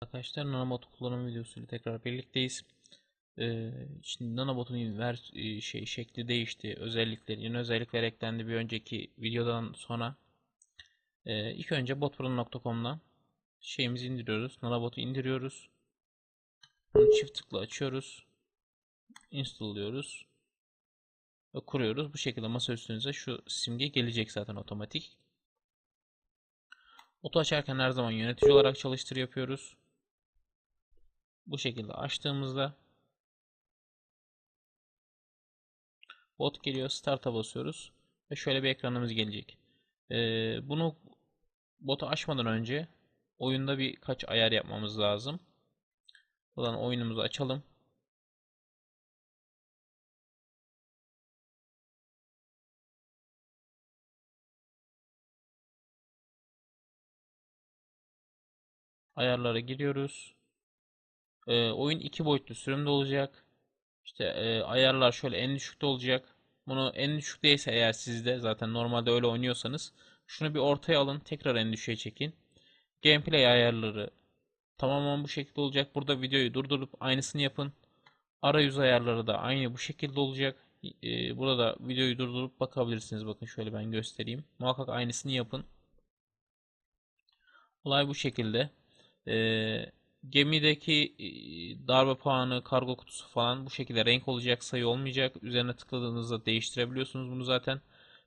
Arkadaşlar nanobot kullanım videosuyla tekrar birlikteyiz. Ee, şimdi nanobotun ver e, şey şekli değişti, özellikleri, yeni özellikler eklendi bir önceki videodan sonra. Ee, ilk önce botpro.com'dan şeyimizi indiriyoruz, nanobotu indiriyoruz. Bunu çift tıkla açıyoruz, install diyoruz ve kuruyoruz. Bu şekilde masa üstünüze şu simge gelecek zaten otomatik. Oto açarken her zaman yönetici olarak çalıştır yapıyoruz. Bu şekilde açtığımızda bot geliyor. Start'a basıyoruz. Ve şöyle bir ekranımız gelecek. Ee, bunu botu açmadan önce oyunda birkaç ayar yapmamız lazım. Buradan oyunumuzu açalım. Ayarlara giriyoruz. Ee, oyun iki boyutlu sürümde olacak. İşte e, ayarlar şöyle en düşükte olacak. Bunu en düşükteyse eğer sizde zaten normalde öyle oynuyorsanız şunu bir ortaya alın. Tekrar en düşüğe çekin. Gameplay ayarları tamamen bu şekilde olacak. Burada videoyu durdurup aynısını yapın. Arayüz ayarları da aynı bu şekilde olacak. Ee, burada videoyu durdurup bakabilirsiniz. Bakın şöyle ben göstereyim. Muhakkak aynısını yapın. Olay bu şekilde. Ee, gemideki darbe puanı, kargo kutusu falan bu şekilde renk olacak, sayı olmayacak. Üzerine tıkladığınızda değiştirebiliyorsunuz bunu zaten.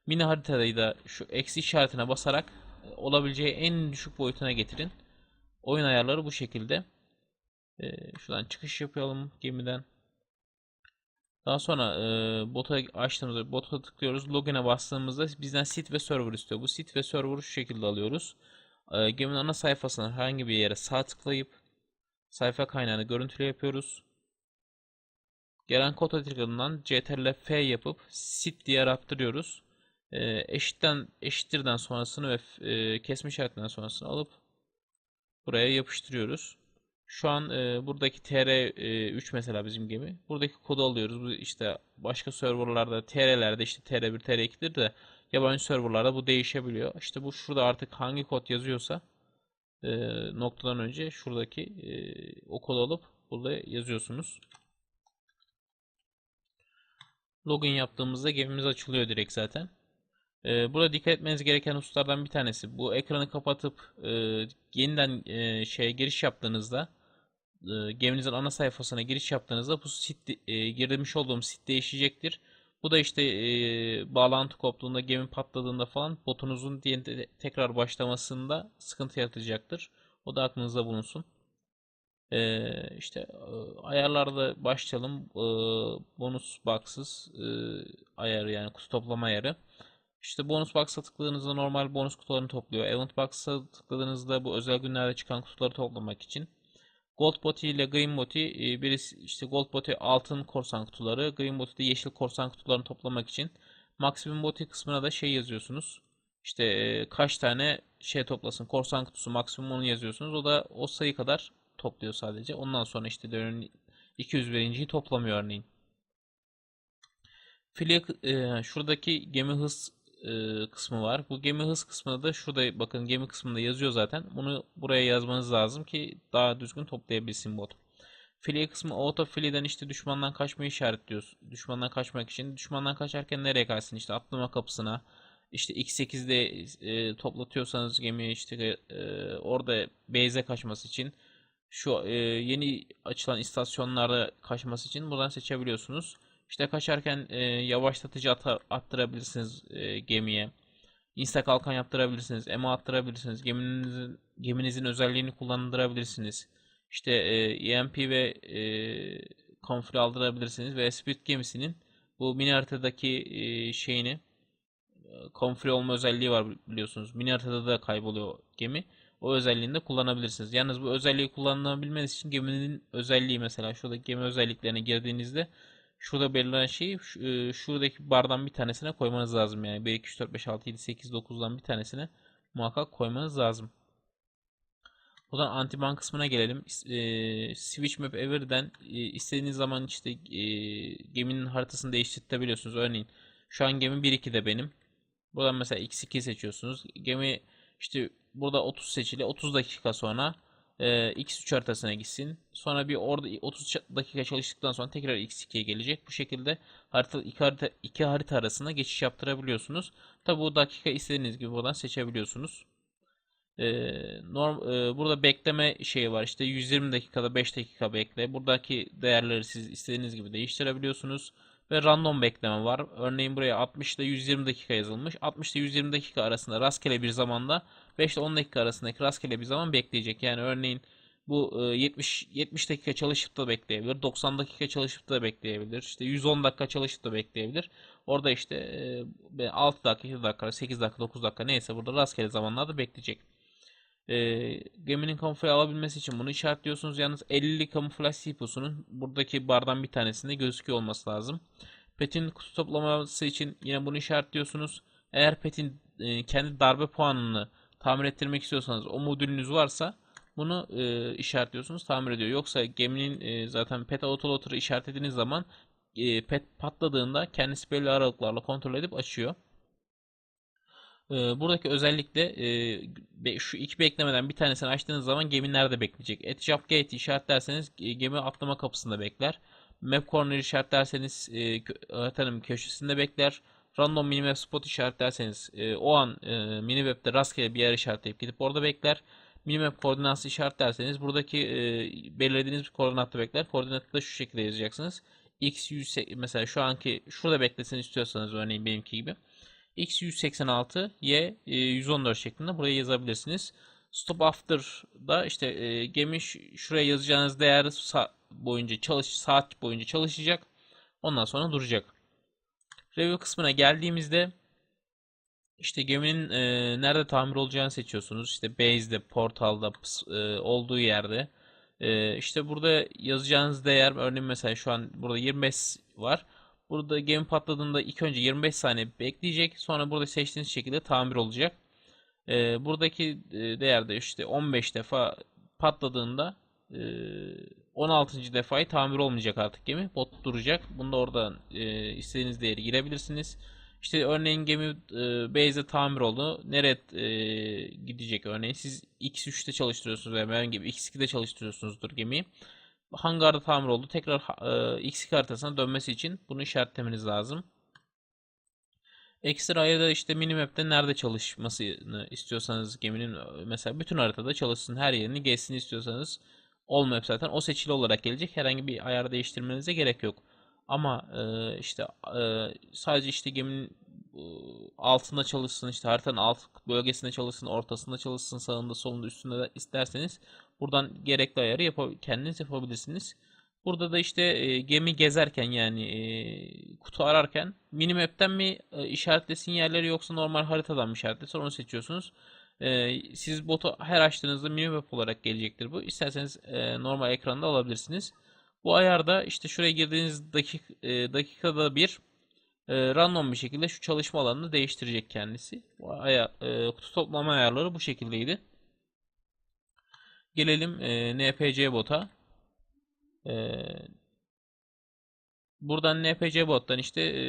Mini haritayı da şu eksi işaretine basarak olabileceği en düşük boyutuna getirin. Oyun ayarları bu şekilde. Ee, şuradan çıkış yapalım gemiden. Daha sonra e, bota açtığımızda bota tıklıyoruz. Login'e bastığımızda bizden sit ve server istiyor. Bu sit ve server'ı şu şekilde alıyoruz. E, geminin ana sayfasına herhangi bir yere sağ tıklayıp sayfa kaynağını görüntüle yapıyoruz. Gelen kod etikanından ctrl f yapıp sit diye arttırıyoruz. E, eşitten eşittirden sonrasını ve e, kesme işaretinden sonrasını alıp buraya yapıştırıyoruz. Şu an e, buradaki TR3 mesela bizim gemi. Buradaki kodu alıyoruz. Bu işte başka serverlarda TR'lerde işte TR1, TR2'dir de yabancı serverlarda bu değişebiliyor. İşte bu şurada artık hangi kod yazıyorsa e, noktadan önce şuradaki e, o kodu alıp burada yazıyorsunuz. Login yaptığımızda gemimiz açılıyor direkt zaten. E, burada dikkat etmeniz gereken hususlardan bir tanesi. Bu ekranı kapatıp e, yeniden e, şeye giriş yaptığınızda e, geminizin ana sayfasına giriş yaptığınızda bu sit e, girmiş olduğum sit değişecektir. Bu da işte e, bağlantı koptuğunda, gemi patladığında falan botunuzun diye tekrar başlamasında sıkıntı yaratacaktır. O da aklınızda bulunsun. E, işte e, ayarlarda başlayalım. E, bonus box'ız e, ayarı yani kutu toplama ayarı. İşte bonus box'a tıkladığınızda normal bonus kutularını topluyor. Event box'a tıkladığınızda bu özel günlerde çıkan kutuları toplamak için. Gold Boti ile Green Boti e, birisi işte Gold Boti altın korsan kutuları, Green Boti de yeşil korsan kutularını toplamak için Maximum Boti kısmına da şey yazıyorsunuz. İşte e, kaç tane şey toplasın korsan kutusu maksimum onu yazıyorsunuz. O da o sayı kadar topluyor sadece. Ondan sonra işte dönün 201.yi toplamıyor örneğin. Filia e, şuradaki gemi hız e, kısmı var. Bu gemi hız kısmında da şurada bakın gemi kısmında yazıyor zaten. Bunu buraya yazmanız lazım ki daha düzgün toplayabilsin bot. File kısmı auto fileden işte düşmandan kaçmayı işaretliyoruz. Düşmandan kaçmak için. Düşmandan kaçarken nereye kaçsın? İşte atlama kapısına. İşte X8'de e, toplatıyorsanız gemi işte e, orada base'e kaçması için şu e, yeni açılan istasyonlarda kaçması için buradan seçebiliyorsunuz. İşte kaçarken e, yavaşlatıcı atar, attırabilirsiniz e, gemiye. Insta kalkan yaptırabilirsiniz. EMA attırabilirsiniz. Geminizin, geminizin özelliğini kullandırabilirsiniz. İşte e, EMP ve e, konfig aldırabilirsiniz. Ve Spirit gemisinin bu mini haritadaki e, şeyini konfig olma özelliği var biliyorsunuz. Mini haritada da kayboluyor gemi. O özelliğini de kullanabilirsiniz. Yalnız bu özelliği kullanabilmeniz için geminin özelliği mesela şurada gemi özelliklerine girdiğinizde şurada belirlenen şeyi e, şuradaki bardan bir tanesine koymanız lazım. Yani 1, 2, 3, 4, 5, 6, 7, 8, 9'dan bir tanesine muhakkak koymanız lazım. Buradan anti-ban kısmına gelelim. E, Switch Map Ever'den e, istediğiniz zaman işte geminin haritasını değiştirebiliyorsunuz. Örneğin şu an gemi 1-2'de benim. Buradan mesela X2 seçiyorsunuz. Gemi işte burada 30 seçili. 30 dakika sonra e, X3 haritasına gitsin. Sonra bir orada 30 dakika çalıştıktan sonra tekrar X2'ye gelecek. Bu şekilde harita iki harita iki harita arasında geçiş yaptırabiliyorsunuz. Tabi bu dakika istediğiniz gibi buradan seçebiliyorsunuz. Ee, norm, e, burada bekleme şeyi var. İşte 120 dakikada 5 dakika bekle. Buradaki değerleri siz istediğiniz gibi değiştirebiliyorsunuz. Ve random bekleme var. Örneğin buraya 60 ile 120 dakika yazılmış. 60 ile 120 dakika arasında rastgele bir zamanda 5 ile 10 dakika arasındaki rastgele bir zaman bekleyecek. Yani örneğin bu 70 70 dakika çalışıp da bekleyebilir. 90 dakika çalışıp da bekleyebilir. İşte 110 dakika çalışıp da bekleyebilir. Orada işte e, 6 dakika, 7 dakika, 8 dakika, 9 dakika neyse burada rastgele zamanlarda bekleyecek. E, geminin kamufle alabilmesi için bunu işaretliyorsunuz. Yalnız 50 kamuflaj siposunun buradaki bardan bir tanesinde gözüküyor olması lazım. Pet'in kutu toplaması için yine bunu işaretliyorsunuz. Eğer Pet'in e, kendi darbe puanını tamir ettirmek istiyorsanız o modülünüz varsa bunu e, işaretliyorsunuz tamir ediyor. Yoksa geminin e, zaten pet autoloader'ı işaretlediğiniz zaman e, pet patladığında kendisi belli aralıklarla kontrol edip açıyor. E, buradaki özellikle e, şu iki beklemeden bir tanesini açtığınız zaman gemi nerede bekleyecek? Etjump Gate işaretlerseniz e, gemi atlama kapısında bekler. Map Corner işaretlerseniz e, haritanın köşesinde bekler. Random minimap spot işaretlerseniz e, o an e, minimap'te rastgele bir yer işaretleyip gidip orada bekler minimap koordinatı işaretlerseniz buradaki e, belirlediğiniz bir koordinatta bekler. Koordinatı da şu şekilde yazacaksınız. X 100 mesela şu anki şurada beklesin istiyorsanız örneğin benimki gibi. X 186 Y 114 şeklinde buraya yazabilirsiniz. Stop after da işte e, gemi şuraya yazacağınız değer boyunca çalış saat boyunca çalışacak. Ondan sonra duracak. Review kısmına geldiğimizde işte geminin e, nerede tamir olacağını seçiyorsunuz. İşte base'de, portalda, e, olduğu yerde. E, işte burada yazacağınız değer örneğin mesela şu an burada 25 var. Burada gemi patladığında ilk önce 25 saniye bekleyecek. Sonra burada seçtiğiniz şekilde tamir olacak. E, buradaki değerde işte 15 defa patladığında e, 16. defayı tamir olmayacak artık gemi. Bot duracak. Bunda oradan e, istediğiniz değeri girebilirsiniz. İşte örneğin gemi e, base'de tamir oldu. Nereye e, gidecek örneğin? Siz X3'te çalıştırıyorsunuz veya ben gibi X2'de çalıştırıyorsunuzdur gemiyi. Hangarda tamir oldu. Tekrar e, X2 haritasına dönmesi için bunu işaretlemeniz lazım. Ekstra ayda işte minimap'te nerede çalışmasını istiyorsanız geminin mesela bütün haritada çalışsın her yerini geçsin istiyorsanız map zaten o seçili olarak gelecek. Herhangi bir ayar değiştirmenize gerek yok. Ama e, işte e, sadece işte geminin e, altında çalışsın, işte haritanın alt bölgesinde çalışsın, ortasında çalışsın, sağında, solunda, üstünde de isterseniz buradan gerekli ayarı yap kendiniz yapabilirsiniz. Burada da işte e, gemi gezerken yani e, kutu ararken minimap'ten mi e, işaretli sinyalleri yoksa normal haritadan mı işaretlesin onu seçiyorsunuz. E, siz botu her açtığınızda minimap olarak gelecektir bu. İsterseniz e, normal ekranda alabilirsiniz. Bu ayarda işte şuraya girdiğiniz dakik, e, dakikada bir e, random bir şekilde şu çalışma alanını değiştirecek kendisi. Bu aya, e, kutu toplama ayarları bu şekildeydi. Gelelim e, NPC bota. E, buradan NPC bottan işte e,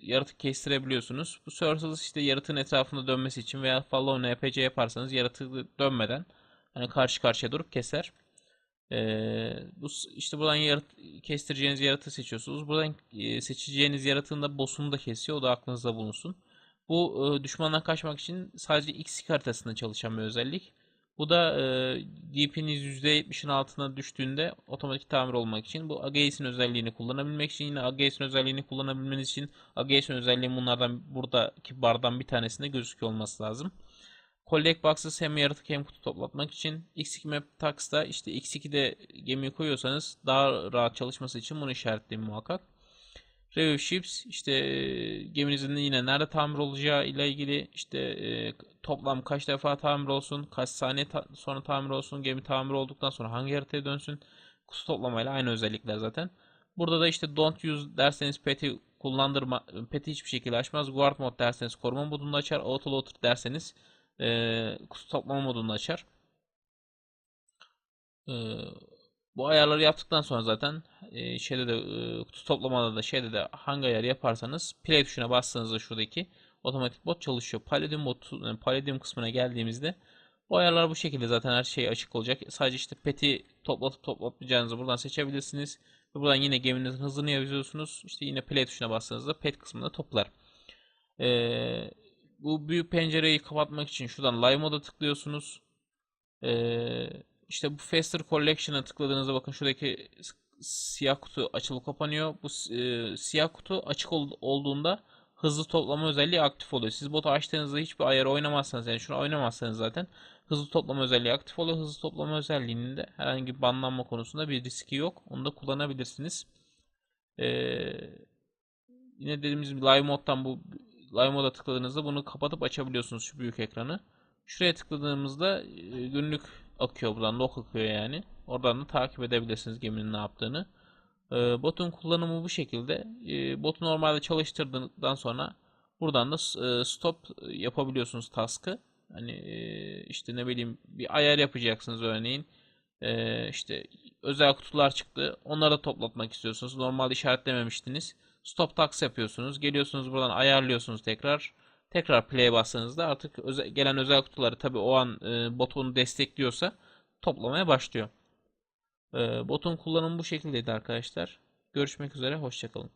yaratık kestirebiliyorsunuz. Bu Surface işte yaratığın etrafında dönmesi için veya follow NPC yaparsanız yaratığı dönmeden hani karşı karşıya durup keser. Ee, bu işte buradan yarat kestireceğiniz yaratığı seçiyorsunuz. Buradan e, seçeceğiniz yaratığın da boss'unu da kesiyor. O da aklınızda bulunsun. Bu e, düşmandan kaçmak için sadece X haritasında çalışan bir özellik. Bu da e, DP'niz %70'in altına düştüğünde otomatik tamir olmak için bu Agaze'in özelliğini kullanabilmek için yine Agaze'in özelliğini kullanabilmeniz için Agaze'in özelliği bunlardan buradaki bardan bir tanesinde gözüküyor olması lazım. Collect Box'ı hem yaratık hem kutu toplatmak için X2 Map Tax'da işte X2'de gemiyi koyuyorsanız daha rahat çalışması için bunu işaretleyin muhakkak. Review Ships işte e, geminizin yine nerede tamir olacağı ile ilgili işte e, toplam kaç defa tamir olsun, kaç saniye ta sonra tamir olsun, gemi tamir olduktan sonra hangi haritaya dönsün. Kutu toplamayla aynı özellikler zaten. Burada da işte don't use derseniz pet'i kullandırma, pet'i hiçbir şekilde açmaz. Guard mode derseniz koruma modunu açar. Auto loader derseniz e, kutu toplama modunu açar. E, bu ayarları yaptıktan sonra zaten e, şeyde de e, kutu toplamada da şeyde de hangi ayarı yaparsanız play tuşuna bastığınızda şuradaki otomatik bot çalışıyor. Palladium bot yani Palladium kısmına geldiğimizde Bu ayarlar bu şekilde zaten her şey açık olacak. Sadece işte pet'i toplatıp toplatmayacağınızı buradan seçebilirsiniz. Ve buradan yine geminizin hızını yazıyorsunuz. İşte yine play tuşuna bastığınızda pet kısmında toplar. Ee, bu büyük pencereyi kapatmak için şuradan live moda tıklıyorsunuz. Ee, işte bu Faster Collection'a tıkladığınızda bakın şuradaki siyah kutu açılıp kapanıyor. Bu e, siyah kutu açık ol- olduğunda hızlı toplama özelliği aktif oluyor. Siz botu açtığınızda hiçbir ayarı oynamazsanız yani şunu oynamazsanız zaten hızlı toplama özelliği aktif oluyor. Hızlı toplama özelliğinin de herhangi bir banlanma konusunda bir riski yok. Onu da kullanabilirsiniz. Ee, yine dediğimiz gibi live moddan bu live moda tıkladığınızda bunu kapatıp açabiliyorsunuz şu büyük ekranı. Şuraya tıkladığımızda e, günlük akıyor buradan log akıyor yani. Oradan da takip edebilirsiniz geminin ne yaptığını. E, botun kullanımı bu şekilde. E, botu normalde çalıştırdıktan sonra buradan da e, stop yapabiliyorsunuz task'ı. Hani e, işte ne bileyim bir ayar yapacaksınız örneğin. E, işte özel kutular çıktı. Onları da toplatmak istiyorsunuz. Normalde işaretlememiştiniz. Stop task yapıyorsunuz. Geliyorsunuz buradan ayarlıyorsunuz tekrar. Tekrar play'e bastığınızda artık öze- gelen özel kutuları tabi o an e, bot destekliyorsa toplamaya başlıyor. E, botun kullanımı bu şekildeydi arkadaşlar. Görüşmek üzere. Hoşçakalın.